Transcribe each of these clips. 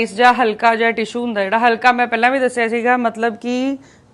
ਇਸ ਜਾਂ ਹਲਕਾ ਜਿਹਾ ਟਿਸ਼ੂ ਹੁੰਦਾ ਜਿਹੜਾ ਹਲਕਾ ਮੈਂ ਪਹਿਲਾਂ ਵੀ ਦੱਸਿਆ ਸੀਗਾ ਮਤਲਬ ਕਿ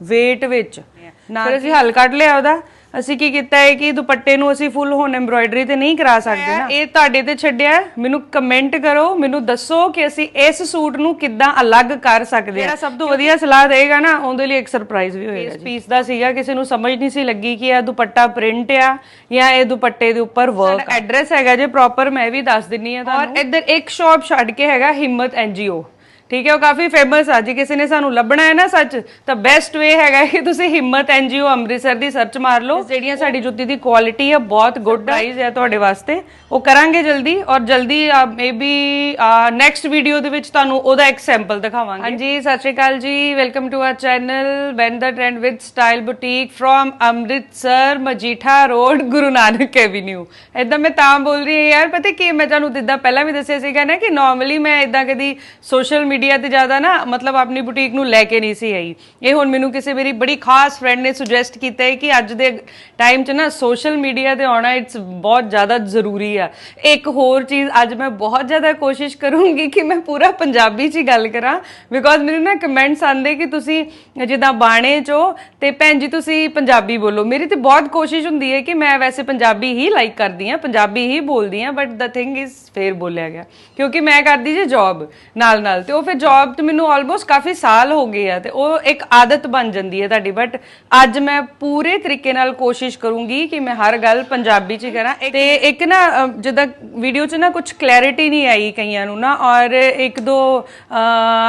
weight ਵਿੱਚ। ਫਿਰ ਅਸੀਂ ਹਲ ਕੱਢ ਲਿਆ ਉਹਦਾ। ਅਸੀਂ ਕੀ ਕੀਤਾ ਹੈ ਕਿ ਦੁਪੱਟੇ ਨੂੰ ਅਸੀਂ ਫੁੱਲ ਹੁਣ ਐਮਬ੍ਰੋਇਡਰੀ ਤੇ ਨਹੀਂ ਕਰਾ ਸਕਦੇ ਨਾ। ਇਹ ਤੁਹਾਡੇ ਤੇ ਛੱਡਿਆ। ਮੈਨੂੰ ਕਮੈਂਟ ਕਰੋ ਮੈਨੂੰ ਦੱਸੋ ਕਿ ਅਸੀਂ ਇਸ ਸੂਟ ਨੂੰ ਕਿੱਦਾਂ ਅਲੱਗ ਕਰ ਸਕਦੇ ਹਾਂ। ਜਿਹੜਾ ਸਭ ਤੋਂ ਵਧੀਆ ਸਲਾਹ ਦੇਗਾ ਨਾ ਉਹਦੇ ਲਈ ਇੱਕ ਸਰਪ੍ਰਾਈਜ਼ ਵੀ ਹੋਏਗਾ ਇਸ ਪੀਸ ਦਾ ਸੀਗਾ ਕਿਸੇ ਨੂੰ ਸਮਝ ਨਹੀਂ ਸੀ ਲੱਗੀ ਕਿ ਇਹ ਦੁਪੱਟਾ ਪ੍ਰਿੰਟ ਆ ਜਾਂ ਇਹ ਦੁਪੱਟੇ ਦੇ ਉੱਪਰ ਵਰਕ ਐਡਰੈਸ ਹੈਗਾ ਜੇ ਪ੍ਰੋਪਰ ਮੈਂ ਵੀ ਦੱਸ ਦਿੰਨੀ ਆ ਤੁਹਾਨੂੰ। ਔਰ ਇੱਧਰ ਇੱਕ ਸ਼ਾਪ ਛੱਡ ਕੇ ਹੈਗਾ ਹਿੰਮਤ ਐਨਜੀਓ ਠੀਕ ਹੈ ਉਹ ਕਾਫੀ ਫੇਮਸ ਆ। ਜੇ ਕਿਸੇ ਨੇ ਸਾਨੂੰ ਲੱਭਣਾ ਹੈ ਨਾ ਸੱਚ ਤਾਂ ਬੈਸਟ ਵੇ ਹੈਗਾ ਕਿ ਤੁਸੀਂ ਹਿੰਮਤ ਐਨਜੀਓ ਅੰਮ੍ਰਿਤਸਰ ਦੀ ਸਰਚ ਮਾਰ ਲਓ। ਜਿਹੜੀਆਂ ਸਾਡੀ ਜੁੱਤੀ ਦੀ ਕੁਆਲਿਟੀ ਹੈ ਬਹੁਤ ਗੁੱਡ ਪ੍ਰਾਈਸ ਹੈ ਤੁਹਾਡੇ ਵਾਸਤੇ। ਉਹ ਕਰਾਂਗੇ ਜਲਦੀ ਔਰ ਜਲਦੀ ਮੇਬੀ ਨੈਕਸਟ ਵੀਡੀਓ ਦੇ ਵਿੱਚ ਤੁਹਾਨੂੰ ਉਹਦਾ ਇੱਕ ਸੈਂਪਲ ਦਿਖਾਵਾਂਗੇ। ਹਾਂਜੀ ਸਤਿ ਸ਼੍ਰੀ ਅਕਾਲ ਜੀ। Welcome to our channel van the trend with style boutique from Amritsar Majitha road Guru Nanak avenue ਇਦਾਂ ਮੈਂ ਤਾਂ ਬੋਲ ਰਹੀ ਹਾਂ ਯਾਰ ਪਤਾ ਕੀ ਮੈਂ ਤੁਹਾਨੂੰ ਜਿੱਦਾਂ ਪਹਿਲਾਂ ਵੀ ਦੱਸਿਆ ਸੀਗਾ ਨਾ ਕਿ ਨਾਰਮਲੀ ਮੈਂ ਇਦਾਂ ਕਦੀ ਸੋਸ਼ਲ ਮੀਡੀਆ ਤੇ ਜ਼ਿਆਦਾ ਨਾ ਮਤਲਬ ਆਪਣੀ ਬੁਟੀਕ ਨੂੰ ਲੈ ਕੇ ਨਹੀਂ ਸੀ ਆਈ। ਇਹ ਹੁਣ ਮੈਨੂੰ ਕਿਸੇ ਮੇਰੀ ਬੜੀ ਖਾਸ ਫਰੈਂਡ ਨੇ ਸੁਜੈਸਟ ਕੀਤਾ ਹੈ ਕਿ ਅੱਜ ਦੇ ਟਾਈਮ 'ਚ ਨਾ ਸੋਸ਼ਲ ਮੀਡੀਆ ਤੇ ਆਉਣਾ ਇਟਸ ਬਹੁਤ ਜ਼ਿਆਦਾ ਜ਼ਰੂਰੀ ਆ। ਇੱਕ ਹੋਰ ਚੀਜ਼ ਅੱਜ ਮੈਂ ਬਹੁਤ ਜ਼ਿਆਦਾ ਕੋਸ਼ਿਸ਼ ਕਰੂੰਗੀ ਕਿ ਮੈਂ ਪੂਰਾ ਪੰਜਾਬੀ 'ਚ ਹੀ ਗੱਲ ਕਰਾਂ। ਬਿਕੋਜ਼ ਮੈਨੂੰ ਨਾ ਕਮੈਂਟਸ ਆਉਂਦੇ ਕਿ ਤੁਸੀਂ ਜਿੱਦਾਂ ਬਾਣੇ 'ਚੋਂ ਤੇ ਭੈਣ ਜੀ ਤੁਸੀਂ ਪੰਜਾਬੀ ਬੋਲੋ। ਮੇਰੀ ਤੇ ਬਹੁਤ ਕੋਸ਼ਿਸ਼ ਹੁੰਦੀ ਹੈ ਕਿ ਮੈਂ ਵੈਸੇ ਪੰਜਾਬੀ ਹੀ ਲਾਈਕ ਕਰਦੀ ਹਾਂ, ਪੰਜਾਬੀ ਹੀ ਬੋਲਦੀ ਹਾਂ ਬਟ ਦ ਥਿੰਗ ਇਜ਼ ਫੇਰ ਬੋਲਿਆ ਗਿਆ। ਕਿਉਂਕਿ ਮੈਂ ਕਰਦੀ ਜੇ ਜੌਬ ਨਾਲ ਨਾਲ ਤੇ ਉਹ ਫਿਰ ਜੌਬ ਤੇ ਮੈਨੂੰ ਆਲਮੋਸਟ ਕਾਫੀ ਸਾਲ ਹੋ ਗਏ ਆ ਤੇ ਉਹ ਇੱਕ ਆਦਤ ਬਣ ਜਾਂਦੀ ਹੈ ਤੁਹਾਡੀ। ਬਟ ਅੱਜ ਮੈਂ ਪੂਰੇ ਤਰੀਕੇ ਨਾਲ ਕੋਸ਼ਿਸ਼ ਕਰੂੰਗੀ ਕਿ ਮੈਂ ਹਰ ਗੱਲ ਪੰਜਾਬੀ 'ਚ ਹੀ ਕਰਾਂ। ਤੇ ਇੱਕ ਨਾ ਜਿੱਦਾਂ ਵੀਡੀਓ 'ਚ ਨਾ ਕੁਝ ਕਲੈਰਿਟੀ ਨਹੀਂ ਆਈ ਕਈਆਂ ਨੂੰ ਨਾ। ਔਰ ਇੱਕ ਦੋ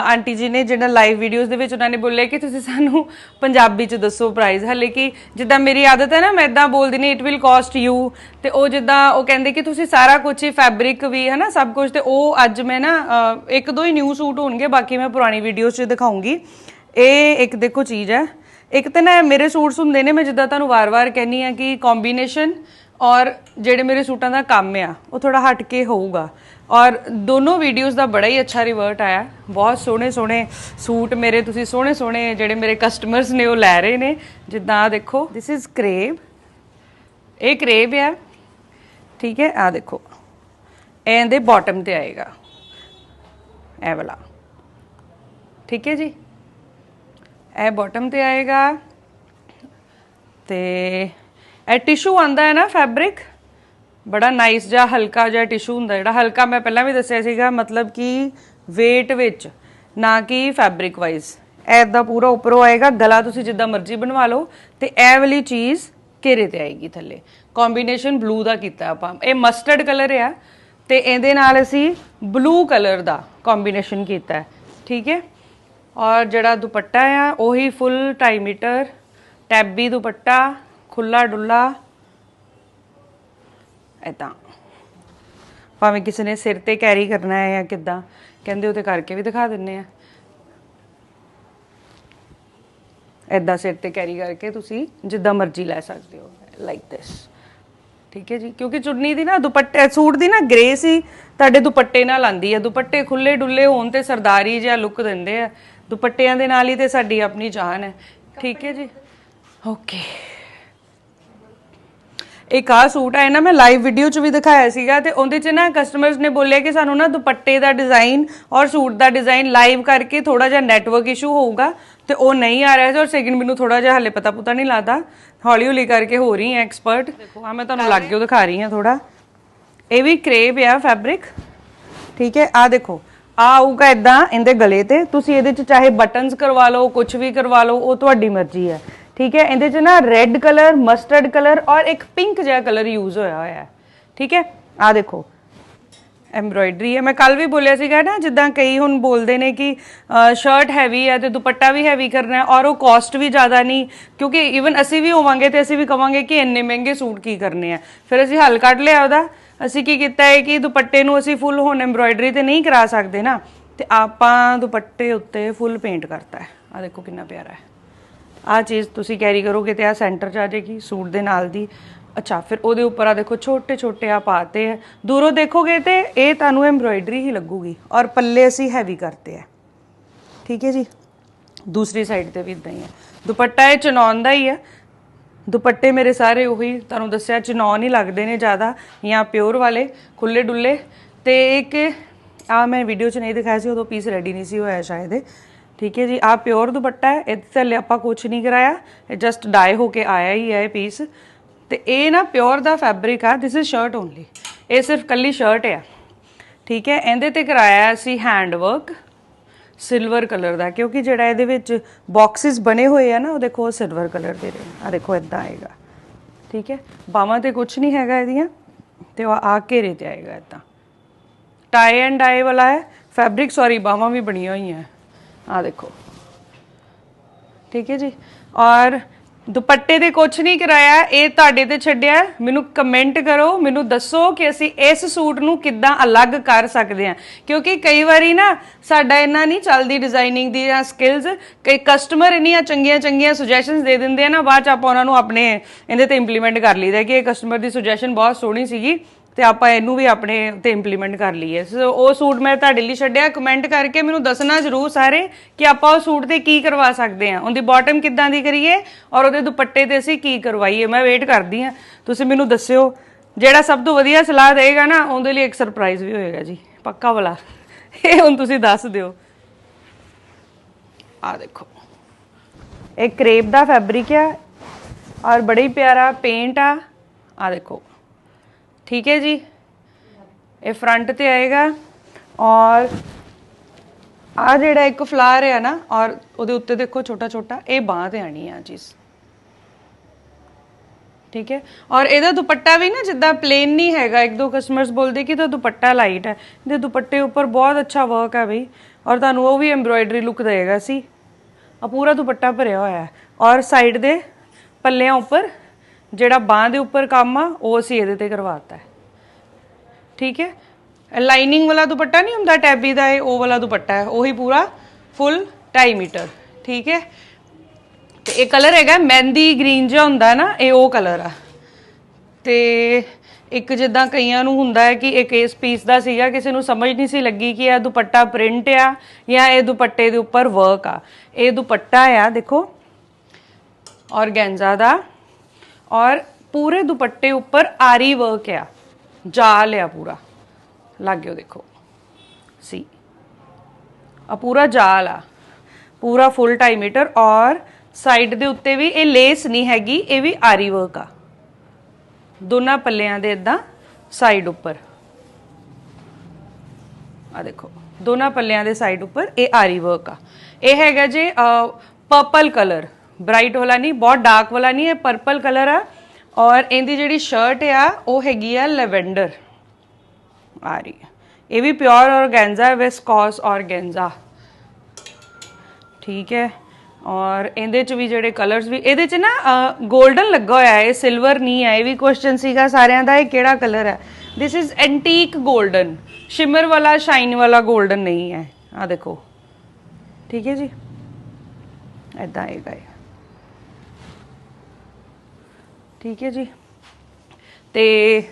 ਆਂਟੀ ਜੀ ਨੇ ਜਿਹੜਾ ਲਾਈਵ ਵੀਡੀਓਜ਼ ਦੇ ਵਿੱਚ ਉਹਨਾਂ ਨੇ ਬੋਲਿਆ ਕਿ ਤੁਸੀਂ ਸਾਨੂੰ ਪੰਜਾਬੀ 'ਚ ਦੱਸੋ ਪ੍ਰਾਈਸ ਹਲੇ ਕਿ ਜਿੱਦਾਂ ਮੇਰੀ ਆਦਤ ਹੈ ਨਾ ਮੈਂ ਇਦਾਂ ਬੋਲਦੀ ਨਹੀਂ ਇਟ ਵਿਲ ਕਾਸਟ ਯੂ ਤੇ ਉਹ ਜਿੱਦਾਂ ਉਹ ਕਹਿੰਦੇ ਕਿ ਤੁਸੀਂ ਸਾਰਾ ਕੁਝ ਹੀ ਫੈਬਰਿਕ ਵੀ ਹੈ ਨਾ ਸਭ ਕੁਝ ਤੇ ਉਹ ਅੱਜ ਮੈਂ ਨਾ ਅਹ, ਇੱਕ ਦੋ ਹੀ ਨਿਊ ਸੂਟ ਹੋਣਗੇ ਬਾਕੀ ਮੈਂ ਪੁਰਾਣੀ ਵੀਡੀਓਜ਼ 'ਚ ਦਿਖਾਉਂਗੀ। ਇਹ ਇੱਕ ਦੇਖੋ ਚੀਜ਼ ਹੈ। ਇੱਕ ਤਾਂ ਨਾ ਮੇਰੇ ਸੂਟਸ ਹੁੰਦੇ ਨੇ ਮੈਂ ਜਿੱਦਾਂ ਤੁਹਾਨੂੰ ਵਾਰ-ਵਾਰ ਕਹਿੰਨੀ ਆ ਕਿ ਕੰਬੀਨੇਸ਼ਨ ਔਰ ਜਿਹੜੇ ਮੇਰੇ ਸੂਟਾਂ ਦਾ ਕੰਮ ਆ ਉਹ ਥੋੜਾ ਹਟ ਕੇ ਹੋਊਗਾ। ਔਰ ਦੋਨੋਂ ਵੀਡੀਓਜ਼ ਦਾ ਬੜਾ ਹੀ ਅੱਛਾ ਰਿਵਰਟ ਆਇਆ। ਬਹੁਤ ਸੋਹਣੇ ਸੋਹਣੇ ਸੂਟ ਮੇਰੇ ਤੁਸੀਂ ਸੋਹਣੇ ਸੋਹਣੇ ਜਿਹੜੇ ਮੇਰੇ ਕਸਟਮਰਸ ਨੇ ਉਹ ਲੈ ਰਹੇ ਨੇ। ਜਿੱਦਾਂ ਆ ਦੇਖੋ ਥਿਸ ਇਜ਼ ਕਰੇਵ ਇਹ ਕਰੇਬ ਆ। ਠੀਕ ਹੈ? ਆ ਦੇਖੋ। ਇਹਦੇ ਬਾਟਮ ਤੇ ਆਏਗਾ। ਇਹ ਵਾਲਾ। ਠੀਕ ਹੈ ਜੀ? ਇਹ ਬਾਟਮ ਤੇ ਆਏਗਾ। ਤੇ ਇਹ ਟਿਸ਼ੂ ਆਂਦਾ ਹੈ ਨਾ ਫੈਬਰਿਕ ਬੜਾ ਨਾਈਸ ਜਿਹਾ ਹਲਕਾ ਜਿਹਾ ਟਿਸ਼ੂ ਹੁੰਦਾ ਜਿਹੜਾ ਹਲਕਾ ਮੈਂ ਪਹਿਲਾਂ ਵੀ ਦੱਸਿਆ ਸੀਗਾ, ਮਤਲਬ ਕਿ weight ਵਿੱਚ, ਨਾ ਕਿ ਫੈਬਰਿਕ ਵਾਈਜ਼ ਐਦਾਂ ਪੂਰਾ ਉੱਪਰੋਂ ਆਏਗਾ। ਗਲਾ ਤੁਸੀਂ ਜਿੱਦਾਂ ਮਰਜ਼ੀ ਬਣਵਾ ਲਓ। ਤੇ ਇਹ ਵਾਲੀ ਚੀਜ਼ ਘੇਰੇ ਤੇ ਆਏਗੀ ਥੱਲੇ। ਕੰਬੀਨੇਸ਼ਨ ਬਲੂ ਦਾ ਕੀਤਾ ਆਪਾਂ। ਇਹ ਮਸਟਰਡ ਕਲਰ ਆ ਤੇ ਇਹਦੇ ਨਾਲ ਅਸੀਂ ਬਲੂ ਕਲਰ ਦਾ ਕੰਬੀਨੇਸ਼ਨ ਕੀਤਾ ਠੀਕ ਹੈ? ਔਰ ਜਿਹੜਾ ਦੁਪੱਟਾ ਆ, ਉਹੀ ਫੁੱਲ 2.5 ਮੀਟਰ। ਟੈਬੀ ਦੁਪੱਟਾ ਖੁੱਲਾ ਡੁੱਲਾ ਐਦਾਂ ਭਾਵੇਂ ਕਿਸੇ ਨੇ ਸਿਰ ਤੇ ਕੈਰੀ ਕਰਨਾ ਹੈ ਜਾਂ ਕਿੱਦਾਂ, ਕਹਿੰਦੇ ਉਹ ਤੇ ਕਰਕੇ ਵੀ ਦਿਖਾ ਦਿੰਨੇ ਆ। ਐਦਾਂ ਸਿਰ ਤੇ ਕੈਰੀ ਕਰਕੇ ਤੁਸੀਂ ਜਿੱਦਾਂ ਮਰਜ਼ੀ ਲੈ ਸਕਦੇ ਹੋ ਲਾਈਕ ਦਿਸ ਠੀਕ ਹੈ ਜੀ? ਕਿਉਂਕਿ ਚੁੰਨੀ ਦੀ ਨਾ ਦੁਪੱਟੇ, ਸੂਟ ਦੀ ਨਾ ਗ੍ਰੇ ਸੀ, ਤੁਹਾਡੇ ਦੁਪੱਟੇ ਨਾਲ ਆਂਦੀ ਹੈ। ਦੁਪੱਟੇ ਖੁੱਲੇ ਡੁੱਲੇ ਹੋਣ ਤੇ ਸਰਦਾਰੀ ਜਿਹਾ ਲੁੱਕ ਦਿੰਦੇ ਆ। ਦੁਪੱਟਿਆਂ ਦੇ ਨਾਲ ਹੀ ਤੇ ਸਾਡੀ ਆਪਣੀ ਜਾਨ ਹੈ। ਠੀਕ ਹੈ ਜੀ? ਓਕੇ ਇੱਕ ਆ ਸੂਟ ਹੈ ਨਾ ਮੈਂ ਲਾਈਵ ਵੀਡੀਓ 'ਚ ਵੀ ਦਿਖਾਇਆ ਸੀਗਾ ਤੇ ਉਹਦੇ 'ਚ ਨਾ ਕਸਟਮਰਸ ਨੇ ਬੋਲਿਆ ਕਿ ਸਾਨੂੰ ਨਾ ਦੁਪੱਟੇ ਦਾ ਡਿਜ਼ਾਈਨ ਔਰ ਸੂਟ ਦਾ ਡਿਜ਼ਾਈਨ ਲਾਈਵ ਕਰਕੇ ਥੋੜਾ ਜਿਹਾ ਨੈਟਵਰਕ ਇਸ਼ੂ ਹੋਊਗਾ। ਤੇ ਉਹ ਨਹੀਂ ਆ ਰਿਹਾ ਸੀ ਔਰ ਸੈਕਿੰਡ ਮੈਨੂੰ ਥੋੜਾ ਜਿਹਾ ਹਲੇ ਪਤਾ ਪੁਤਾ ਨਹੀਂ ਲੱਗਦਾ। ਹੌਲੀ ਹੌਲੀ ਕਰਕੇ ਹੋ ਰਹੀ ਹੈ ਐਕਸਪਰਟ ਦੇਖੋ ਆ ਮੈਂ ਤੁਹਾਨੂੰ ਲੱਗ ਕੇ ਦਿਖਾ ਰਹੀ ਹਾਂ ਥੋੜਾ ਇਹ ਵੀ ਕਰੇਪ ਆ ਫੈਬਰਿਕ ਠੀਕ ਹੈ ਆ ਦੇਖੋ ਆ ਆਊਗਾ ਇਦਾਂ ਇਹਦੇ ਗਲੇ ਤੇ। ਤੁਸੀਂ ਇਹਦੇ ਚ ਚਾਹੇ ਬਟਨਸ ਕਰਵਾ ਲਓ ਕੁਝ ਵੀ ਕਰਵਾ ਲਓ ਉਹ ਤੁਹਾਡੀ ਮਰਜ਼ੀ ਹੈ। ਠੀਕ ਹੈ ਇਹਦੇ ਚ ਨਾ ਰੈੱਡ ਕਲਰ ਮਸਟਰਡ ਕਲਰ ਔਰ ਇੱਕ ਪਿੰਕ ਜਿਹਾ ਕਲਰ ਯੂਜ਼ ਹੋਇਆ ਹੋਇਆ ਹੈ। ਠੀਕ ਹੈ ਆ ਦੇਖੋ ਐਮਬ੍ਰੋਇਡਰੀ ਹੈ। ਮੈਂ ਕੱਲ ਵੀ ਬੋਲਿਆ ਸੀਗਾ ਨਾ, ਜਿੱਦਾਂ ਕਈ ਹੁਣ ਬੋਲਦੇ ਨੇ ਕਿ ਸ਼ਰਟ ਹੈਵੀ ਹੈ ਤੇ ਦੁਪੱਟਾ ਵੀ ਹੈਵੀ ਕਰਨਾ ਹੈ ਔਰ ਉਹ ਕਾਸਟ ਵੀ ਜ਼ਿਆਦਾ ਨਹੀਂ, ਕਿਉਂਕਿ ਇਵਨ ਅਸੀਂ ਵੀ ਹੋਵਾਂਗੇ ਤੇ ਅਸੀਂ ਵੀ ਕਵਾਂਗੇ ਕਿ ਇੰਨੇ ਮਹਿੰਗੇ ਸੂਟ ਕੀ ਕਰਨੇ ਆ। ਫਿਰ ਅਸੀਂ ਹੱਲ ਕੱਢ ਲਿਆ ਉਹਦਾ। ਅਸੀਂ ਕੀ ਕੀਤਾ ਹੈ ਕਿ ਦੁਪੱਟੇ ਨੂੰ ਅਸੀਂ ਫੁੱਲ ਹੁਣ ਐਮਬ੍ਰੋਇਡਰੀ ਤੇ ਨਹੀਂ ਕਰਾ ਸਕਦੇ ਨਾ, ਤੇ ਆਪਾਂ ਦੁਪੱਟੇ ਉੱਤੇ ਫੁੱਲ ਪੇਂਟ ਕਰਤਾ ਹੈ। ਆ ਦੇਖੋ ਕਿੰਨਾ ਪਿਆਰਾ ਹੈ। ਆ ਚੀਜ਼ ਤੁਸੀਂ ਕੈਰੀ ਕਰੋਗੇ ਤੇ ਆ ਸੈਂਟਰ 'ਚ ਆ ਜਾਏਗੀ ਸੂਟ ਦੇ ਨਾਲ ਦੀ। ਅੱਛਾ ਫਿਰ ਉਹਦੇ ਉੱਪਰ ਆ ਦੇਖੋ ਛੋਟੇ ਛੋਟੇ ਆ ਪਾਤੇ ਹੈ ਦੂਰੋਂ ਦੇਖੋਗੇ ਤੇ ਇਹ ਤੁਹਾਨੂੰ ਐਮਬ੍ਰੋਇਡਰੀ ਹੀ ਲੱਗੂਗੀ ਔਰ ਪੱਲੇ ਅਸੀਂ ਹੈਵੀ ਕਰਤੇ ਆ ਠੀਕ ਹੈ ਜੀ ਦੂਸਰੀ ਸਾਈਡ ਤੇ ਵੀ ਇਦਾਂ ਹੀ ਹੈ ਦੁਪੱਟਾ ਇਹ ਚਨੌਨ ਦਾ ਹੀ ਹੈ ਦੁਪੱਟੇ ਮੇਰੇ ਸਾਰੇ ਉਹੀ ਤੁਹਾਨੂੰ ਦੱਸਿਆ ਚਨੌਨ ਹੀ ਲੱਗਦੇ ਨੇ ਜ਼ਿਆਦਾ ਜਾਂ ਪਿਓਰ ਵਾਲੇ ਖੁੱਲੇ ਡੁੱਲੇ ਤੇ ਇੱਕ ਆ ਮੈਂ ਵੀਡੀਓ 'ਚ ਨਹੀਂ ਦਿਖਾਇਆ ਸੀ ਉਦੋਂ ਪੀਸ ਰੈਡੀ ਨਹੀਂ ਸੀ ਹੋਇਆ ਸ਼ਾਇਦ ਇਹ। ਠੀਕ ਹੈ ਜੀ ਆ ਪਿਓਰ ਦੁਪੱਟਾ ਹੈ ਇਹਦੇ ਥੱਲੇ ਆਪਾਂ ਕੁਝ ਨਹੀਂ ਕਰਾਇਆ ਇਹ ਜਸਟ ਡਾਈ ਹੋ ਕੇ ਆਇਆ ਹੀ ਹੈ ਇਹ ਪੀਸ ਤੇ ਇਹ ਨਾ ਪਿਓਰ ਦਾ ਫੈਬਰਿਕ ਆ ਥਿਸ ਇਜ਼ ਸ਼ਰਟ ਓਨਲੀ ਇਹ ਸਿਰਫ ਕੱਲੀ ਸ਼ਰਟ ਆ। ਠੀਕ ਹੈ, ਇਹਦੇ ਤੇ ਕਰਾਇਆ ਅਸੀਂ ਹੈਂਡ ਵਰਕ ਸਿਲਵਰ ਕਲਰ ਦਾ, ਕਿਉਂਕਿ ਜਿਹੜਾ ਇਹਦੇ ਵਿੱਚ ਬਾਕਸਸ ਬਣੇ ਹੋਏ ਆ ਨਾ, ਉਹ ਦੇਖੋ ਸਿਲਵਰ ਕਲਰ ਦੇ ਨੇ। ਆ ਦੇਖੋ ਇਦਾਂ ਆਏਗਾ। ਠੀਕ ਹੈ, ਬਾਹਾਂ ਤੇ ਕੁਝ ਨਹੀਂ ਹੈਗਾ ਇਹਦੀਆਂ, ਤੇ ਉਹ ਆ ਘੇਰੇ ਤੇ ਆਏਗਾ ਇਦਾਂ ਟਾਈ ਐਂਡ ਡਾਈ ਵਾਲਾ ਹੈ ਫੈਬਰਿਕ ਸੌਰੀ ਬਾਹਾਂ ਵੀ ਬਣੀਆਂ ਹੋਈਆਂ। ਆ ਦੇਖੋ। ਠੀਕ ਹੈ ਜੀ, ਔਰ ਦੁਪੱਟੇ ਤੇ ਕੁਝ ਨਹੀਂ ਕਰਾਇਆ, ਇਹ ਤੁਹਾਡੇ ਤੇ ਛੱਡਿਆ ਮੈਨੂੰ ਕਮੈਂਟ ਕਰੋ, ਮੈਨੂੰ ਦੱਸੋ ਕਿ ਅਸੀਂ ਇਸ ਸੂਟ ਨੂੰ ਕਿੱਦਾਂ ਅਲੱਗ ਕਰ ਸਕਦੇ ਹਾਂ। ਕਿਉਂਕਿ ਕਈ ਵਾਰੀ ਨਾ, ਸਾਡਾ ਇੰਨਾ ਨਹੀਂ ਚੱਲਦੀ ਡਿਜ਼ਾਈਨਿੰਗ ਦੀ ਜਾਂ ਸਕਿੱਲਸ ਕਈ ਕਸਟਮਰ ਇੰਨੀਆਂ ਚੰਗੀਆਂ ਚੰਗੀਆਂ ਸੁਜੈਸ਼ਨਸ ਦੇ ਦਿੰਦੇ ਆ ਨਾ, ਬਾਅਦ ਚ ਆਪਾਂ ਉਹਨਾਂ ਨੂੰ ਆਪਣੇ ਇਹਦੇ ਤੇ ਇੰਪਲੀਮੈਂਟ ਕਰ ਲਈਦਾ ਕਿ ਇਹ ਕਸਟਮਰ ਦੀ ਸੁਜੈਸ਼ਨ ਬਹੁਤ ਸੋਹਣੀ ਸੀਗੀ। ਤੇ ਆਪਾਂ ਇਹਨੂੰ ਵੀ ਆਪਣੇ ਤੇ ਇੰਪਲੀਮੈਂਟ ਕਰ ਲਈਏ। ਸੋ ਉਹ ਸੂਟ ਮੈਂ ਤੁਹਾਡੇ ਲਈ ਛੱਡਿਆ। ਕਮੈਂਟ ਕਰਕੇ ਮੈਨੂੰ ਦੱਸਣਾ ਜ਼ਰੂਰ ਸਾਰੇ ਕਿ ਆਪਾਂ ਉਹ ਸੂਟ ਤੇ ਕੀ ਕਰਵਾ ਸਕਦੇ ਹਾਂ। ਉਹਦੀ ਬਾਟਮ ਕਿੱਦਾਂ ਦੀ ਕਰੀਏ ਔਰ ਉਹਦੇ ਦੁਪੱਟੇ ਤੇ ਅਸੀਂ ਕੀ ਕਰਵਾਈਏ। ਮੈਂ ਵੇਟ ਕਰਦੀ ਹਾਂ। ਤੁਸੀਂ ਮੈਨੂੰ ਦੱਸਿਓ। ਜਿਹੜਾ ਸਭ ਤੋਂ ਵਧੀਆ ਸਲਾਹ ਦੇਗਾ ਨਾ, ਉਹਦੇ ਲਈ ਇੱਕ ਸਰਪ੍ਰਾਈਜ਼ ਵੀ ਹੋਏਗਾ ਜੀ। ਪੱਕਾ ਵਾਲਾ। ਇਹ ਹੁਣ ਤੁਸੀਂ ਦੱਸ ਦਿਓ। ਆ ਦੇਖੋ। ਇਹ ਕ੍ਰੇਪ ਦਾ ਫੈਬਰਿਕ ਆ ਔਰ ਬੜਾ ਹੀ ਪਿਆਰਾ ਪੇਂਟ ਆ। ਆ ਦੇਖੋ। ਠੀਕ ਹੈ ਜੀ? ਇਹ ਫਰੰਟ ਤੇ ਆਏਗਾ ਔਰ ਆ ਜਿਹੜਾ ਇੱਕ ਫਲਾਰ ਹੈ ਨਾ, ਔਰ ਉਹਦੇ ਉੱਤੇ ਦੇਖੋ ਛੋਟਾ ਛੋਟਾ ਇਹ ਬਾਹ ਤੇ ਆਣੀ ਆ ਚੀਜ਼ ਠੀਕ ਹੈ? ਔਰ ਇਹਦਾ ਦੁਪੱਟਾ ਵੀ ਨਾ ਜਿੱਦਾਂ ਪਲੇਨ ਨਹੀਂ ਹੈਗਾ, ਇੱਕ ਦੋ ਕਸਟਮਰਸ ਬੋਲਦੇ ਕਿ ਤਾਂ ਦੁਪੱਟਾ ਲਾਈਟ ਹੈ। ਇਹਦੇ ਦੁਪੱਟੇ ਉੱਪਰ ਬਹੁਤ ਅੱਛਾ ਵਰਕ ਹੈ ਬਈ। ਔਰ ਤੁਹਾਨੂੰ ਉਹ ਵੀ ਐਮਬ੍ਰੋਇਡਰੀ ਲੁੱਕ ਦੇਗਾ ਸੀ। ਆ ਪੂਰਾ ਦੁਪੱਟਾ ਭਰਿਆ ਹੋਇਆ ਹੈ। ਔਰ ਸਾਈਡ ਦੇ ਪੱਲਿਆਂ ਉੱਪਰ ਜਿਹੜਾ ਬਾਹ ਦੇ ਉੱਪਰ ਕੰਮ ਆ, ਉਹ ਅਸੀਂ ਇਹਦੇ ਤੇ ਕਰਵਾਤਾ ਹੈ। ਠੀਕ ਹੈ? ਲਾਈਨਿੰਗ ਵਾਲਾ ਦੁਪੱਟਾ ਨਹੀਂ ਹੁੰਦਾ, ਟੈਬੀ ਦਾ ਇਹ, ਉਹ ਵਾਲਾ ਦੁਪੱਟਾ ਹੈ। ਉਹੀ ਪੂਰਾ ਫੁੱਲ 2.5 ਮੀਟਰ। ਠੀਕ ਹੈ? ਤੇ ਇਹ ਕਲਰ ਹੈਗਾ ਮਹਿੰਦੀ ਗ੍ਰੀਨ ਜਿਹਾ ਹੁੰਦਾ ਨਾ, ਇਹ ਉਹ ਕਲਰ ਆ। ਤੇ ਇੱਕ ਜਿੱਦਾਂ ਕਈਆਂ ਨੂੰ ਹੁੰਦਾ ਹੈ ਕਿ ਇੱਕ ਇਸ ਪੀਸ ਦਾ ਸੀਗਾ, ਕਿਸੇ ਨੂੰ ਸਮਝ ਨਹੀਂ ਸੀ ਲੱਗੀ ਕਿ ਇਹ ਦੁਪੱਟਾ ਪ੍ਰਿੰਟ ਆ ਜਾਂ ਇਹ ਦੁਪੱਟੇ ਦੇ ਉੱਪਰ ਵਰਕ ਆ। ਇਹ ਦੁਪੱਟਾ ਆ, ਦੇਖੋ, ਔਰਗੈਂਜ਼ਾ ਦਾ। ਔਰ ਪੂਰੇ ਦੁਪੱਟੇ ਉੱਪਰ ਆਰੀ ਵਰਕ ਆ। ਜਾਲ ਆ ਪੂਰਾ। ਲੱਗਿਓ ਦੇਖੋ। ਸੀ ਆ ਪੂਰਾ ਜਾਲ ਆ। ਪੂਰਾ ਫੁੱਲ 2.5 ਮੀਟਰ ਔਰ ਸਾਈਡ ਦੇ ਉੱਤੇ ਵੀ ਇਹ ਲੇਸ ਨਹੀਂ ਹੈਗੀ, ਇਹ ਵੀ ਆਰੀ ਵਰਕ ਆ। ਦੋਨਾਂ ਪੱਲਿਆਂ ਦੇ ਇਦਾਂ ਸਾਈਡ ਉੱਪਰ। ਆ ਦੇਖੋ, ਦੋਨਾਂ ਪੱਲਿਆਂ ਦੇ ਸਾਈਡ ਉੱਪਰ ਇਹ ਆਰੀ ਵਰਕ ਆ। ਇਹ ਹੈਗਾ ਜੇ ਪਰਪਲ ਕਲਰ ब्राइट वाला नहीं, बहुत डार्क वाला नहीं है पर्पल कलर है और इनकी जी शर्ट है वह हैगी है लवेंडर आ रही है। ये प्योर ऑरगेंजा है विस्कॉस ऑरगेंजा ठीक है। और ए भी जोड़े कलर्स भी ए ना गोल्डन लगा हुआ है सिल्वर नहीं है, ये भी क्वेश्चन सीगा सारे का यह कड़ा कलर है? This is antique golden shimmer वाला शाइन वाला गोल्डन नहीं है। आ देखो। ठीक है जी। एदा है ਠੀਕ ਹੈ ਜੀ। ਤੇ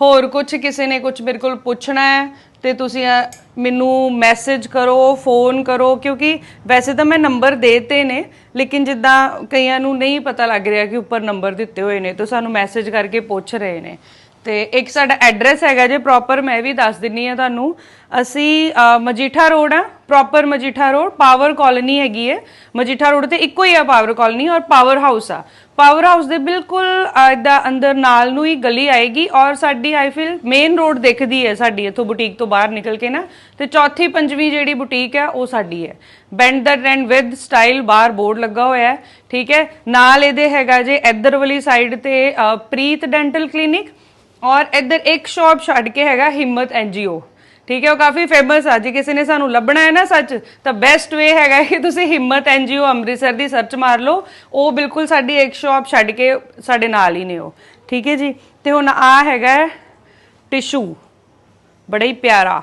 ਹੋਰ ਕੁਝ ਕਿਸੇ ਨੇ ਕੁਝ ਮੇਰੇ ਕੋਲ ਪੁੱਛਣਾ ਹੈ ਤੇ ਤੁਸੀਂ ਅਹ, ਮੈਨੂੰ ਮੈਸੇਜ ਕਰੋ ਫੋਨ ਕਰੋ ਕਿਉਂਕਿ ਵੈਸੇ ਤਾਂ ਮੈਂ ਨੰਬਰ ਦੇਤੇ ਨੇ ਲੇਕਿਨ ਜਿੱਦਾਂ ਕਈਆਂ ਨੂੰ ਨਹੀਂ ਪਤਾ ਲੱਗ ਰਿਹਾ ਕਿ ਉੱਪਰ ਨੰਬਰ ਦਿੱਤੇ ਹੋਏ ਨੇ ਤਾਂ ਸਾਨੂੰ ਮੈਸੇਜ ਕਰਕੇ ਪੁੱਛ ਰਹੇ ਨੇ। ਤੇ ਇੱਕ ਸਾਡਾ ਐਡਰੈਸ ਹੈਗਾ ਜੇ ਪ੍ਰੋਪਰ ਮੈਂ ਵੀ ਦੱਸ ਦਿੰਨੀ ਆ ਤੁਹਾਨੂੰ। ਅਸੀਂ ਅਹ, ਮਜੀਠਾ ਰੋਡ ਆ proper Majitha road power colony ਹੈਗੀ ਹੈ। ਮਜੀਠਾ ਰੋਡ ਤੇ ਇੱਕੋ ਹੀ ਆ ਪਾਵਰ ਕਾਲੋਨੀ ਔਰ ਪਾਵਰ ਹਾਊਸ ਆ। ਪਾਵਰ ਹਾਊਸ ਦੇ ਬਿਲਕੁਲ ਇਦਾਂ ਅੰਦਰ ਨਾਲ ਨੂੰ ਹੀ ਗਲੀ ਆਏਗੀ ਔਰ ਸਾਡੀ ਆਈ ਫੀਲ ਮੇਨ ਰੋਡ ਦਿਖਦੀ ਹੈ ਸਾਡੀ, ਇੱਥੋਂ ਬੁਟੀਕ ਤੋਂ ਬਾਹਰ ਨਿਕਲ ਕੇ ਨਾ। ਤੇ ਚੌਥੀ, ਪੰਜਵੀਂ ਜਿਹੜੀ ਬੁਟੀਕ ਹੈ, ਉਹ ਸਾਡੀ ਹੈ। Bend the trend with style ਬਾਹਰ ਬੋਰਡ ਲੱਗਾ ਹੋਇਆ ਹੈ, ਠੀਕ ਹੈ? ਨਾਲ ਇਹਦੇ ਹੈਗਾ ਜੇ ਇੱਧਰ ਵਾਲੀ ਸਾਈਡ ਤੇ ਪ੍ਰੀਤ ਡੈਂਟਲ ਕਲੀਨਿਕ ਔਰ ਇੱਧਰ ਇੱਕ ਸ਼ਾਪ ਛੱਡ ਕੇ ਹੈਗਾ ਹਿੰਮਤ ਐਨਜੀਓ ਠੀਕ ਹੈ, ਉਹ ਕਾਫੀ ਫੇਮਸ ਆ। ਜੇ ਕਿਸੇ ਨੇ ਸਾਨੂੰ ਲੱਭਣਾ ਹੈ ਨਾ ਸੱਚ, ਤਾਂ ਬੈਸਟ ਵੇ ਹੈਗਾ ਕਿ ਤੁਸੀਂ ਹਿੰਮਤ ਐਨਜੀਓ ਅੰਮ੍ਰਿਤਸਰ ਦੀ ਸਰਚ ਮਾਰ ਲਓ। ਉਹ ਬਿਲਕੁਲ ਸਾਡੀ ਇੱਕ ਸ਼ਾਪ ਛੱਡ ਕੇ ਸਾਡੇ ਨਾਲ ਹੀ ਨੇ ਉਹ। ਠੀਕ ਹੈ ਜੀ? ਤੇ ਹੁਣ ਆ ਹੈਗਾ ਟਿਸ਼ੂ। ਬੜਾ ਹੀ ਪਿਆਰਾ।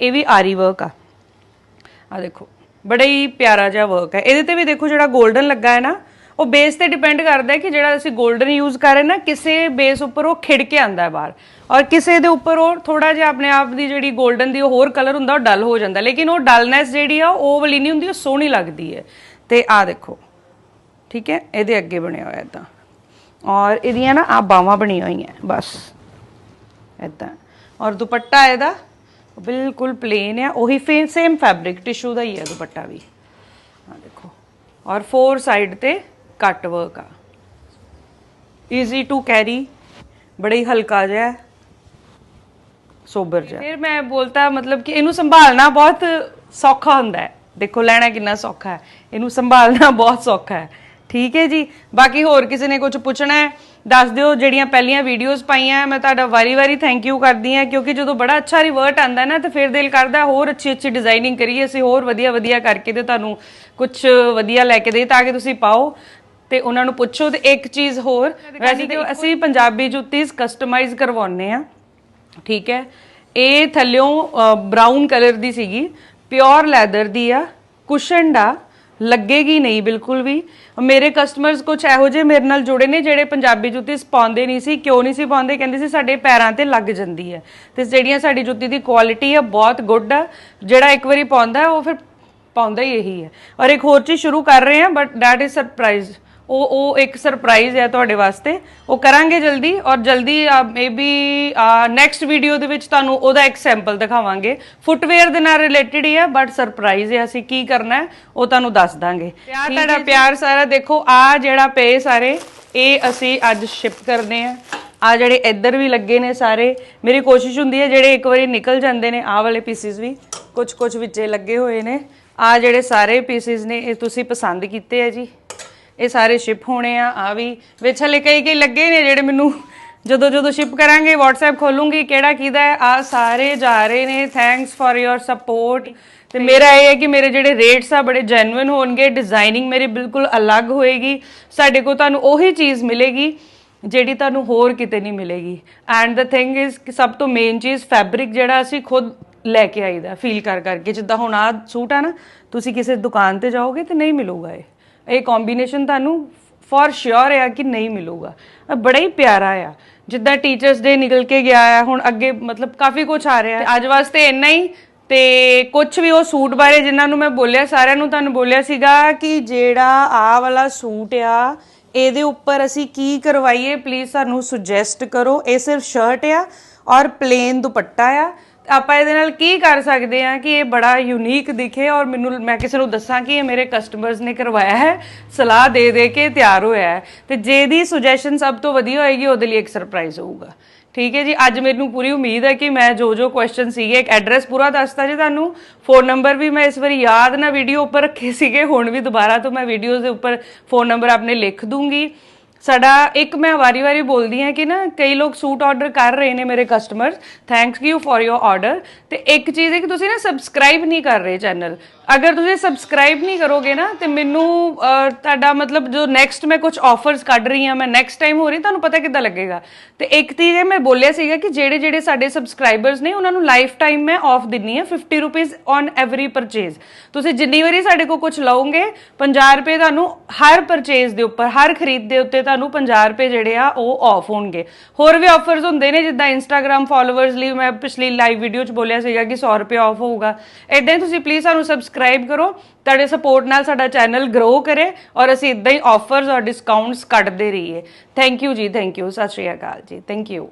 ਇਹ ਵੀ ਆਰੀ ਵਰਕ ਆ। ਆ ਦੇਖੋ, ਬੜਾ ਹੀ ਪਿਆਰਾ ਜਿਹਾ ਵਰਕ ਹੈ ਇਹਦੇ ਤੇ ਵੀ ਦੇਖੋ ਜਿਹੜਾ 골ਡਨ ਲੱਗਾ ਹੈ ਨਾ ਉਹ ਬੇਸ ਤੇ ਡਿਪੈਂਡ ਕਰਦਾ ਹੈ ਕਿ ਜਿਹੜਾ ਅਸੀਂ 골ਡਨ ਯੂਜ਼ ਕਰ ਰਹੇ ਨਾ, ਕਿਸੇ ਬੇਸ ਉੱਪਰ ਉਹ ਖਿੜ ਕੇ ਆਂਦਾ ਹੈ ਬਾਹਰ। ਔਰ ਕਿਸੇ ਦੇ ਉੱਪਰ ਉਹ ਥੋੜਾ ਜਿਹਾ ਆਪਣੇ ਆਪ ਦੀ ਜਿਹੜੀ 골ਡਨ ਦੀ ਉਹ ਹੋਰ ਕਲਰ ਹੁੰਦਾ, ਉਹ ਡਲ ਹੋ ਜਾਂਦਾ। ਲੇਕਿਨ ਉਹ ਡਲਨੈਸ ਜਿਹੜੀ ਆ, ਉਹ ਵਾਲੀ ਨਹੀਂ ਹੁੰਦੀ, ਉਹ ਸੋਹਣੀ ਲੱਗਦੀ ਹੈ। ਤੇ ਆ ਦੇਖੋ, ਠੀਕ ਹੈ? ਇਹਦੇ ਅੱਗੇ ਬਣਿਆ ਹੋਇਆ ਇਦਾਂ ਔਰ ਇਹਦੀਆਂ ਨਾ ਆ ਬਾਹਾਂ ਬਣੀਆਂ ਹੋਈਆਂ, ਬਸ। ਇਦਾਂ ਔਰ ਦੁਪੱਟਾ ਇਹਦਾ ਬਿਲਕੁਲ ਪਲੇਨ ਆ, ਉਹੀ ਫੇਮ ਸੇਮ ਫੈਬਰਿਕ ਟਿਸ਼ੂ ਦਾ ਹੀ ਹੈ ਦੁਪੱਟਾ ਵੀ। ਆ ਦੇਖੋ। ਔਰ ਫੋਰ ਸਾਈਡ ਤੇ ਘੱਟ ਵਰਕ ਆ। ਈਜ਼ੀ ਟੂ ਕੈਰੀ ਬੜਾ ਹੀ ਹਲਕਾ ਜਿਹਾ ਸੋਬਰ ਜਿਹਾ। ਫਿਰ ਮੈਂ ਬੋਲਤਾ, ਮਤਲਬ ਕਿ ਇਹਨੂੰ ਸੰਭਾਲਣਾ ਬਹੁਤ ਸੌਖਾ ਹੁੰਦਾ ਹੈ। ਦੇਖੋ, ਲੈਣਾ ਕਿੰਨਾ ਸੌਖਾ ਹੈ। ਇਹਨੂੰ ਸੰਭਾਲਣਾ ਬਹੁਤ ਸੌਖਾ ਹੈ। ਠੀਕ ਹੈ ਜੀ? ਬਾਕੀ ਹੋਰ ਕਿਸੇ ਨੇ ਕੁਝ ਪੁੱਛਣਾ ਹੈ, ਦੱਸ ਦਿਓ ਜਿਹੜੀਆਂ ਪਹਿਲੀਆਂ ਵੀਡੀਓਜ਼ ਪਾਈਆਂ ਮੈਂ ਤੁਹਾਡਾ ਵਾਰੀ-ਵਾਰੀ ਥੈਂਕ ਯੂ ਕਰਦੀ ਹਾਂ, ਕਿਉਂਕਿ ਜਦੋਂ ਬੜਾ ਅੱਛਾ ਰਿਵਰਟ ਆਂਦਾ ਨਾ, ਤਾਂ ਫਿਰ ਦਿਲ ਕਰਦਾ ਹੋਰ ਅੱਛੀ ਅੱਛੀ ਡਿਜ਼ਾਈਨਿੰਗ ਕਰੀਏ, ਅਸੀਂ ਹੋਰ ਵਧੀਆ ਵਧੀਆ ਕਰਕੇ ਤੇ ਤੁਹਾਨੂੰ ਕੁਝ ਵਧੀਆ ਲੈ ਕੇ ਦੇ ਤਾਂ ਕਿ ਤੁਸੀਂ ਪਾਓ। ਤੇ ਉਹਨਾਂ ਨੂੰ ਪੁੱਛੋ ਤੇ ਇੱਕ ਚੀਜ਼ ਹੋਰ। ਵੈਸੇ ਤੇ ਅਸੀਂ ਪੰਜਾਬੀ ਜੁੱਤੀਜ਼ ਕਸਟਮਾਈਜ਼ ਕਰਵਾਉਂਦੇ ਆ ਠੀਕ ਹੈ? ਇਹ ਥੱਲਿਓਂ ਬਰਾਊਨ ਕਲਰ ਦੀ ਸੀਗੀ ਪਿਓਰ ਲੈਦਰ ਦੀ ਆ ਕੁਸ਼ਨਡ ਆ ਲੱਗੇਗੀ ਨਹੀਂ ਬਿਲਕੁਲ ਵੀ। ਮੇਰੇ ਕਸਟਮਰਸ ਕੁਝ ਇਹੋ ਜਿਹੇ ਮੇਰੇ ਨਾਲ ਜੁੜੇ ਨੇ ਜਿਹੜੇ ਪੰਜਾਬੀ ਜੁੱਤੀ ਪਾਉਂਦੇ ਨਹੀਂ ਸੀ ਕਿਉਂ ਨਹੀਂ ਸੀ ਪਾਉਂਦੇ? ਕਹਿੰਦੇ ਸੀ ਸਾਡੇ ਪੈਰਾਂ ਤੇ ਲੱਗ ਜਾਂਦੀ ਹੈ। ਤੇ ਜਿਹੜੀਆਂ ਸਾਡੀ ਜੁੱਤੀ ਦੀ ਕੁਆਲਿਟੀ ਆ ਬਹੁਤ ਗੁੱਡ ਆ। ਜਿਹੜਾ ਇੱਕ ਵਾਰੀ ਪਾਉਂਦਾ ਉਹ ਫਿਰ ਪਾਉਂਦਾ ਹੀ ਇਹੀ ਹੈ। ਔਰ ਇੱਕ ਹੋਰ ਚੀਜ਼ ਸ਼ੁਰੂ ਕਰ ਰਹੇ ਹਾਂ ਬਟ ਦੈਟ ਇਜ਼ ਸਰਪ੍ਰਾਈਜ਼ ਉਹ ਉਹ ਇੱਕ ਸਰਪ੍ਰਾਈਜ਼ ਹੈ ਤੁਹਾਡੇ ਵਾਸਤੇ। ਉਹ ਕਰਾਂਗੇ ਜਲਦੀ ਔਰ ਜਲਦੀ ਮੇਬੀ ਨੈਕਸਟ ਵੀਡੀਓ ਦੇ ਵਿੱਚ ਤੁਹਾਨੂੰ ਉਹਦਾ ਇੱਕ ਸੈਂਪਲ ਦਿਖਾਵਾਂਗੇ। ਫੁੱਟਵੇਅਰ ਦੇ ਨਾਲ ਰਿਲੇਟਡ ਹੀ ਹੈ ਬਟ ਸਰਪ੍ਰਾਈਜ਼ ਹੈ ਅਸੀਂ ਕੀ ਕਰਨਾ ਹੈ ਉਹ ਤੁਹਾਨੂੰ ਦੱਸ ਦਾਂਗੇ। ਪਿਆਰ ਤੁਹਾਡਾ ਪਿਆਰ ਸਾਰਾ ਦੇਖੋ ਆ ਜਿਹੜਾ ਪਏ ਸਾਰੇ ਇਹ ਅਸੀਂ ਅੱਜ ਸ਼ਿਪ ਕਰਦੇ ਆ ਆ ਜਿਹੜੇ ਇੱਧਰ ਵੀ ਲੱਗੇ ਨੇ ਸਾਰੇ ਮੇਰੀ ਕੋਸ਼ਿਸ਼ ਹੁੰਦੀ ਹੈ ਜਿਹੜੇ ਇੱਕ ਵਾਰੀ ਨਿਕਲ ਜਾਂਦੇ ਨੇ ਆਹ ਵਾਲੇ ਪੀਸਿਸ ਵੀ ਕੁਝ ਕੁਝ ਵਿੱਚੇ ਲੱਗੇ ਹੋਏ ਨੇ। ਆ ਜਿਹੜੇ ਸਾਰੇ ਪੀਸਿਸ ਨੇ ਇਹ ਤੁਸੀਂ ਪਸੰਦ ਕੀਤੇ ਆ ਜੀ। ਇਹ ਸਾਰੇ ਸ਼ਿਪ ਹੋਣੇ ਆ ਆ ਵੀ। ਵਿੱਚ ਹਲੇ ਕਈ ਕਈ ਲੱਗੇ ਨੇ ਜਿਹੜੇ ਮੈਨੂੰ ਜਦੋਂ ਜਦੋਂ ਸ਼ਿਪ ਕਰਾਂਗੇ WhatsApp ਖੋਲੂੰਗੀ ਕਿਹੜਾ ਕਿਹਦਾ ਆ ਸਾਰੇ ਜਾ ਰਹੇ ਨੇ। ਥੈਂਕਸ ਫॉर ਯੋਰ ਸਪੋਰਟ ਤੇ ਮੇਰਾ ਇਹ ਹੈ ਕਿ ਮੇਰੇ ਜਿਹੜੇ ਰੇਟਸ ਆ ਬੜੇ ਜੈਨੂਇਨ ਹੋਣਗੇ ਡਿਜ਼ਾਈਨਿੰਗ ਮੇਰੀ ਬਿਲਕੁਲ ਅਲੱਗ ਹੋਏਗੀ। ਸਾਡੇ ਕੋਲ ਤੁਹਾਨੂੰ ਉਹੀ ਚੀਜ਼ ਮਿਲੇਗੀ ਜਿਹੜੀ ਤੁਹਾਨੂੰ ਹੋਰ ਕਿਤੇ ਨਹੀਂ ਮਿਲੇਗੀ। ਐਂਡ ਦ ਥਿੰਗ ਇਜ਼ ਕਿ ਸਭ ਤੋਂ ਮੇਨ ਚੀਜ਼ ਫੈਬਰਿਕ ਜਿਹੜਾ ਅਸੀਂ ਖੁਦ ਲੈ ਕੇ ਆਈਦਾ ਫੀਲ ਕਰ ਕਰਕੇ। ਜਿੱਦਾਂ ਹੁਣ ਆ ਸੂਟ ਆ ਨਾ ਤੁਸੀਂ ਕਿਸੇ ਦੁਕਾਨ ਤੇ ਜਾਓਗੇ ਤੇ ਨਹੀਂ ਮਿਲੂਗਾ ਇਹ। ਇਹ ਕੰਬੀਨੇਸ਼ਨ ਤੁਹਾਨੂੰ ਫॉर ਸ਼ੋਰ ਹੈ ਕਿ ਨਹੀਂ ਮਿਲੂਗਾ। ਬੜਾ ਹੀ ਪਿਆਰਾ ਆ। ਜਿੱਦਾਂ ਟੀਚਰਸ ਡੇ ਨਿਕਲ ਕੇ ਗਿਆ ਆ, ਹੁਣ ਅੱਗੇ ਮਤਲਬ ਕਾਫੀ ਕੁਝ ਆ ਰਿਹਾ ਅੱਜ ਵਾਸਤੇ ਇੰਨਾ ਹੀ, ਤੇ ਕੁਝ ਵੀ ਉਹ ਸੂਟ ਬਾਰੇ ਜਿਨ੍ਹਾਂ ਨੂੰ ਮੈਂ ਬੋਲਿਆ, ਸਾਰਿਆਂ ਨੂੰ ਤੁਹਾਨੂੰ ਬੋਲਿਆ ਸੀਗਾ ਕਿ ਜਿਹੜਾ ਆ ਵਾਲਾ ਸੂਟ ਆ, ਇਹਦੇ ਉੱਪਰ ਅਸੀਂ ਕੀ ਕਰਵਾਈਏ ਪਲੀਜ਼ ਸਾਨੂੰ ਸੁਜੈਸਟ ਕਰੋ। ਇਹ ਸਿਰਫ ਸ਼ਰਟ ਆ ਔਰ ਪਲੇਨ ਦੁਪੱਟਾ ਆ। ਆਪਾਂ ਇਹਦੇ ਨਾਲ ਕੀ ਕਰ ਸਕਦੇ ਆ ਕਿ ਇਹ ਬੜਾ ਯੂਨੀਕ ਦਿਖੇ ਔਰ ਮੈਨੂੰ, ਮੈਂ ਕਿਸੇ ਨੂੰ ਦੱਸਾਂ ਕਿ ਇਹ ਮੇਰੇ ਕਸਟਮਰਸ ਨੇ ਕਰਵਾਇਆ ਹੈ, ਸਲਾਹ ਦੇ ਦੇ ਕੇ ਤਿਆਰ ਹੋਇਆ ਹੈ। ਤੇ ਜੇ ਦੀ ਸੁਜੈਸ਼ਨ ਸਭ ਤੋਂ ਵਧੀਆ ਹੋਏਗੀ, ਉਹਦੇ ਲਈ ਇੱਕ ਸਰਪ੍ਰਾਈਜ਼ ਹੋਊਗਾ। ਠੀਕ ਹੈ ਜੀ, ਅੱਜ ਮੈਨੂੰ ਪੂਰੀ ਉਮੀਦ ਹੈ ਕਿ ਮੈਂ ਜੋ ਜੋ ਕੁਐਸਚਨ ਸੀਗੇ, ਇੱਕ ਐਡਰੈਸ ਪੂਰਾ ਦੱਸਤਾ ਜੀ ਤੁਹਾਨੂੰ। ਫੋਨ ਨੰਬਰ ਵੀ ਮੈਂ ਇਸ ਵਾਰੀ ਯਾਦ ਨਾ ਵੀਡੀਓ ਉੱਪਰ ਰੱਖੇ ਸੀਗੇ, ਹੁਣ ਵੀ ਦੁਬਾਰਾ ਤੋਂ ਮੈਂ ਵੀਡੀਓਜ਼ ਦੇ ਉੱਪਰ ਫੋਨ ਨੰਬਰ ਆਪਣੇ ਲਿਖ ਦੂੰਗੀ। ਸਾਡਾ ਇੱਕ ਮੈਂ ਵਾਰੀ-ਵਾਰੀ ਬੋਲਦੀ ਹਾਂ ਕਿ ਨਾ ਕਈ ਲੋਕ ਸੂਟ ਆਰਡਰ ਕਰ ਰਹੇ ਨੇ ਮੇਰੇ customers thanks you for your order ਤੇ ਇੱਕ ਚੀਜ਼ ਹੈ ਕਿ ਤੁਸੀਂ ਨਾ ਸਬਸਕ੍ਰਾਈਬ ਨਹੀਂ ਕਰ ਰਹੇ ਚੈਨਲ ਅਗਰ ਤੁਸੀਂ ਸਬਸਕ੍ਰਾਈਬ ਨਹੀਂ ਕਰੋਗੇ ਨਾ, ਤੇ ਮੈਨੂੰ ਤੁਹਾਡਾ ਮਤਲਬ ਜੋ ਨੈਕਸਟ ਮੈਂ ਕੁਝ ਆਫਰਸ ਕੱਢ ਰਹੀ ਹਾਂ, ਮੈਂ ਨੈਕਸਟ ਟਾਈਮ ਹੋ ਰਹੀ, ਤੁਹਾਨੂੰ ਪਤਾ ਕਿੱਦਾਂ ਲੱਗੇਗਾ। ਤੇ ਇੱਕ ਚੀਜ਼ ਇਹ ਮੈਂ ਬੋਲਿਆ ਸੀਗਾ ਕਿ ਜਿਹੜੇ ਜਿਹੜੇ ਸਾਡੇ ਸਬਸਕ੍ਰਾਈਬਰਸ ਨੇ, ਉਹਨਾਂ ਨੂੰ ਲਾਈਫ ਟਾਈਮ ਮੈਂ ਆਫ ਦਿੰਨੀ ਹੈ 50 ਰੁਪੀਸ ਔਨ ਐਵਰੀ ਪਰਚੇਜ਼ ਤੁਸੀਂ ਜਿੰਨੀ ਵਾਰੀ ਸਾਡੇ ਕੋਲ ਕੁਝ ਲਓਗੇ 50 ਰੁਪਏ ਤੁਹਾਨੂੰ ਹਰ ਪਰਚੇਜ਼ ਦੇ ਉੱਪਰ, ਹਰ ਖਰੀਦ ਦੇ ਉੱਤੇ ਤੁਹਾਨੂੰ 50 ਰੁਪਏ ਜਿਹੜੇ ਆ, ਉਹ ਆਫ ਹੋਣਗੇ। ਹੋਰ ਵੀ ਆਫਰਸ ਹੁੰਦੇ ਨੇ, ਜਿੱਦਾਂ ਇੰਸਟਾਗ੍ਰam ਫਾਲੋਅਰਸ ਲਈ ਮੈਂ ਪਿਛਲੀ ਲਾਈਵ ਵੀਡੀਓ 'ਚ ਬੋਲਿਆ ਸੀਗਾ ਕਿ 100 ਰੁਪਏ ਆਫ ਹੋਊਗਾ। ਇਦਾਂ ਹੀ ਤੁਸੀਂ ਪਲੀਜ਼ ਸਾਨੂੰ ਸਬਸਕ੍ਰਾਈਬ ਕਰੋ, ਤੁਹਾਡੇ ਸਪੋਰਟ ਨਾਲ ਸਾਡਾ ਚੈਨਲ ਗਰੋ ਕਰੇ ਔਰ ਅਸੀਂ ਇਦਾਂ ਹੀ ਆਫਰਸ ਔਰ ਡਿਸਕਾਊਂਟਸ ਕੱਢਦੇ ਰਹੀਏ। ਥੈਂਕ ਯੂ ਜੀ ਥੈਂਕ ਯੂ ਸਤਿ ਸ਼੍ਰੀ ਅਕਾਲ ਜੀ ਥੈਂਕ ਯੂ